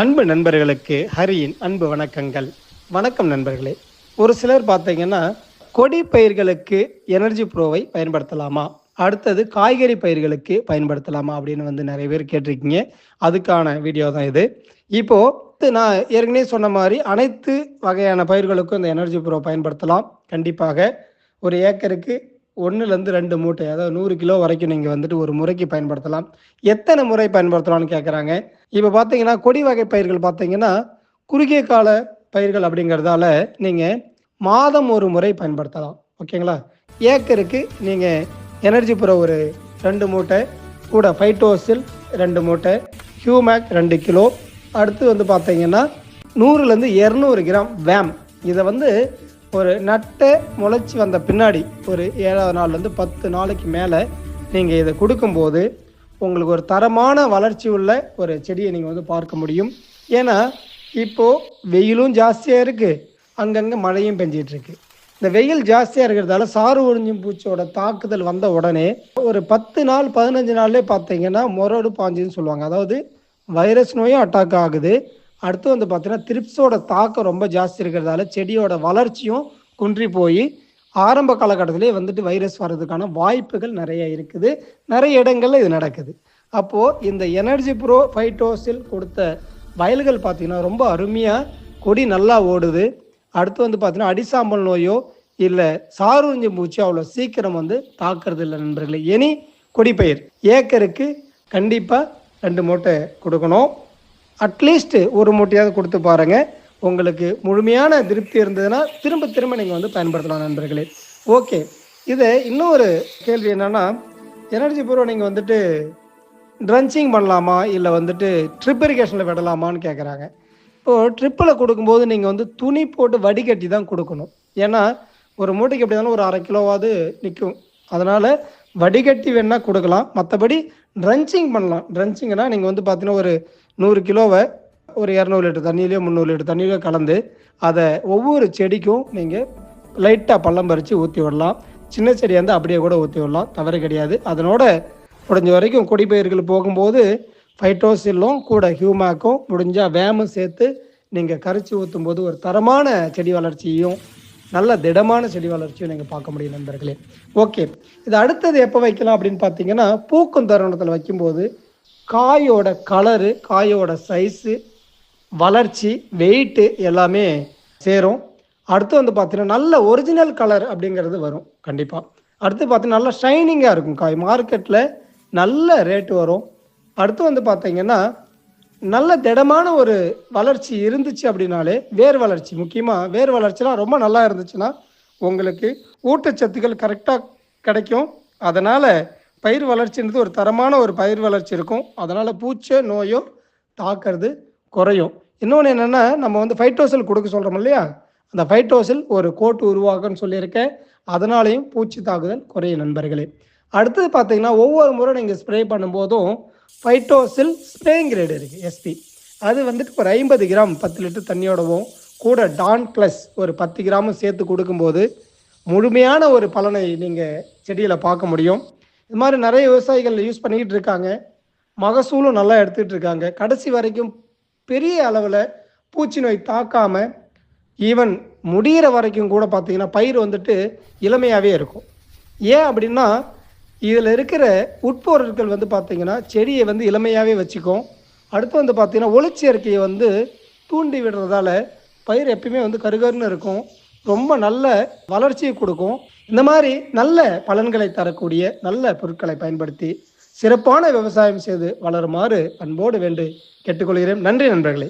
அன்பு நண்பர்களுக்கு ஹரியின் அன்பு வணக்கங்கள். வணக்கம் நண்பர்களே. ஒரு சிலர் பார்த்தீங்கன்னா கொடி பயிர்களுக்கு எனர்ஜி ப்ரோவை பயன்படுத்தலாமா? அடுத்தது காய்கறி பயிர்களுக்கு பயன்படுத்தலாமா? அப்படின்னு வந்து நிறைய பேர் கேட்டிருக்கீங்க. அதுக்கான வீடியோ தான் இது. இப்போது நான் ஏற்கனவே சொன்ன மாதிரி அனைத்து வகையான பயிர்களுக்கும் இந்த எனர்ஜி ப்ரோ பயன்படுத்தலாம். கண்டிப்பாக ஒரு ஏக்கருக்கு ஒன்றுலேருந்து ரெண்டு மூட்டை அதாவது நூறு கிலோ வரைக்கும் நீங்கள் வந்துட்டு ஒரு முறைக்கு பயன்படுத்தலாம். எத்தனை முறை பயன்படுத்தலாம்னு கேட்குறாங்க இப்போ பார்த்தீங்கன்னா கொடி வகை பயிர்கள் பார்த்தீங்கன்னா குறுகிய கால பயிர்கள் அப்படிங்கிறதால நீங்கள் மாதம் ஒரு முறை பயன்படுத்தலாம். ஓகேங்களா? ஏக்கருக்கு நீங்கள் எனர்ஜி புற ஒரு ரெண்டு மூட்டை கூட ஃபைட்டோசில் ரெண்டு மூட்டை ஹியூமேக் ரெண்டு கிலோ. அடுத்து வந்து பார்த்தீங்கன்னா நூறுலேருந்து இரநூறு கிராம் வேம் இதை வந்து ஒரு நட்டை முளைச்சி வந்த பின்னாடி ஒரு ஏழாவது நாள்லேருந்து பத்து நாளைக்கு மேலே நீங்கள் இதை கொடுக்கும்போது உங்களுக்கு ஒரு தரமான வளர்ச்சி உள்ள ஒரு செடியை நீங்கள் வந்து பார்க்க முடியும். ஏன்னா இப்போது வெயிலும் ஜாஸ்தியாக இருக்குது அங்கங்கே மழையும் பெஞ்சிகிட்ருக்கு இந்த வெயில் ஜாஸ்தியாக இருக்கிறதால சாறு ஒழிஞ்சும் பூச்சியோட தாக்குதல் வந்த உடனே ஒரு பத்து நாள் பதினஞ்சு நாள்லேயே பார்த்தீங்கன்னா முரடு பாஞ்சுன்னு சொல்லுவாங்க. அதாவது வைரஸ் நோயும் அட்டாக் ஆகுது. அடுத்து வந்து பார்த்தீங்கன்னா த்ரிப்ஸோட தாக்கம் ரொம்ப ஜாஸ்தி இருக்கிறதால செடியோட வளர்ச்சியும் குன்றி போய் ஆரம்ப காலகட்டத்திலே வந்துட்டு வைரஸ் வர்றதுக்கான வாய்ப்புகள் நிறைய இருக்குது. நிறைய இடங்கள்ல இது நடக்குது. அப்போது இந்த எனர்ஜி ப்ரோ ஃபைட்டோசில் கொடுத்த வயல்கள் பார்த்தீங்கன்னா ரொம்ப அருமையாக கொடி நல்லா ஓடுது. அடுத்து வந்து பார்த்தீங்கன்னா அடிசாம்பல் நோயோ இல்லை சாருஞ்சி பூச்சி அவ்வளோ சீக்கிரம் வந்து தாக்குறது இல்லை நண்பர்களே. எனி கொடிப்பயிர். ஏக்கருக்கு கண்டிப்பாக ரெண்டு மூட்டை கொடுக்கணும். அட்லீஸ்ட் ஒரு மூட்டையாவது கொடுத்து பாருங்கள் உங்களுக்கு முழுமையான திருப்தி இருந்ததுன்னா திரும்ப திரும்ப நீங்கள் வந்து பயன்படுத்தலாம் நண்பர்களே. ஓகே இது இன்னொரு கேள்வி என்னென்னா எனர்ஜி பூர்வம் நீங்கள் வந்துட்டு ட்ரன்ச்சிங் பண்ணலாமா? இல்லை வந்துட்டு ட்ரிப் இரிகேஷனில் விடலாமான்னு கேட்குறாங்க இப்போது ட்ரிப்பில் கொடுக்கும்போது நீங்கள் வந்து துணி போட்டு வடிகட்டி தான் கொடுக்கணும். ஏன்னா ஒரு மூட்டைக்கு எப்படி இருந்தாலும் ஒரு அரை கிலோவாவது நிற்கும் அதனால் வடிகட்டி வேணால் கொடுக்கலாம். மற்றபடி ட்ரன்ச்சிங் பண்ணலாம். ட்ரன்ச்சிங்னா நீங்கள் வந்து பார்த்தீங்கன்னா ஒரு நூறு கிலோவை ஒரு இரநூறு லிட்டர் தண்ணியிலையோ முந்நூறு லிட்டர் தண்ணியிலையோ கலந்து அதை ஒவ்வொரு செடிக்கும் நீங்கள் லைட்டாக பள்ளம் பறித்து ஊற்றி விடலாம். சின்ன செடியாக இருந்தால் அப்படியே கூட ஊற்றி விடலாம். தவறு கிடையாது. அதனோட முடிஞ்ச வரைக்கும் கொடிப்பயிர்கள் போகும்போது ஃபைட்டோசில்லும் கூட ஹியூமாக்கும் முடிஞ்சால் வேமும் சேர்த்து நீங்கள் கரைச்சி ஊற்றும் போது ஒரு தரமான செடி வளர்ச்சியும் நல்ல திடமான செடி வளர்ச்சியும் நீங்கள் பார்க்க முடியும் நண்பர்களே. ஓகே. இது அடுத்தது எப்போ வைக்கலாம் அப்படின்னு பார்த்தீங்கன்னா பூக்கும் தருணத்தில் வைக்கும்போது காயோட கலரு காயோட சைஸு வளர்ச்சி வெயிட்டு எல்லாமே சேரும். அடுத்து வந்து பார்த்தீங்கன்னா நல்ல ஒரிஜினல் கலர் அப்படிங்கிறது வரும் கண்டிப்பாக அடுத்து பார்த்தீங்கன்னா நல்லா ஷைனிங்காக இருக்கும் காய். மார்க்கெட்டில் நல்ல ரேட்டு வரும். அடுத்து வந்து பார்த்தீங்கன்னா நல்ல திடமான ஒரு வளர்ச்சி இருந்துச்சு அப்படின்னாலே வேர் வளர்ச்சி. முக்கியமாக வேர் வளர்ச்சிலாம் ரொம்ப நல்லா இருந்துச்சுன்னா உங்களுக்கு ஊட்டச்சத்துக்கள் கரெக்டாக கிடைக்கும். அதனால் பயிர் வளர்ச்சின்றது ஒரு தரமான ஒரு பயிர் வளர்ச்சி இருக்கும். அதனால் பூச்சோ நோயோ தாக்குறது குறையும். இன்னொன்று என்னென்னா நம்ம வந்து ஃபைட்டோசில் கொடுக்க சொல்கிறோம் இல்லையா? அந்த ஃபைட்டோசில் ஒரு கோட்டு உருவாக்குன்னு சொல்லியிருக்கேன். அதனாலையும் பூச்சி தாக்குதல் குறையும் நண்பர்களே. அடுத்தது பார்த்தீங்கன்னா ஒவ்வொரு முறை நீங்கள் ஸ்ப்ரே பண்ணும்போதும் ஃபைட்டோசில் ஸ்ப்ரேயிங் கிரேடு இருக்குது எஸ்பி அது வந்துட்டு ஒரு ஐம்பது கிராம் பத்து லிட்டர் தண்ணியோடவும் கூட டான் ப்ளஸ் ஒரு பத்து கிராமும் சேர்த்து கொடுக்கும்போது முழுமையான ஒரு பலனை நீங்கள் செடியில் பார்க்க முடியும். இது மாதிரி நிறைய விவசாயிகள் யூஸ் பண்ணிக்கிட்டு இருக்காங்க. மகசூலும் நல்லா எடுத்துகிட்டு இருக்காங்க. கடைசி வரைக்கும் பெரிய அளவில் பூச்சி நோய் தாக்காம ஈவன் முடிகிற வரைக்கும் கூட பார்த்தீங்கன்னா பயிர் வந்துட்டு இளமையாகவே இருக்கும். ஏன் அப்படின்னா இதில் இருக்கிற உட்பொருட்கள் வந்து பார்த்திங்கன்னா செடியை வந்து இளமையாகவே வச்சுக்கும். அடுத்து வந்து பார்த்திங்கன்னா ஒளிச்சேர்க்கையை வந்து தூண்டி விடுறதால பயிர் எப்பயுமே வந்து கருகருன்னு இருக்கும். ரொம்ப நல்ல வளர்ச்சியை கொடுக்கும். இந்த மாதிரி நல்ல பலன்களை தரக்கூடிய நல்ல பொருட்களை பயன்படுத்தி சிறப்பான விவசாயம் செய்து வளருமாறு அன்போடு வேண்டு கேட்டுக்கொள்கிறேன். நன்றி நண்பர்களே.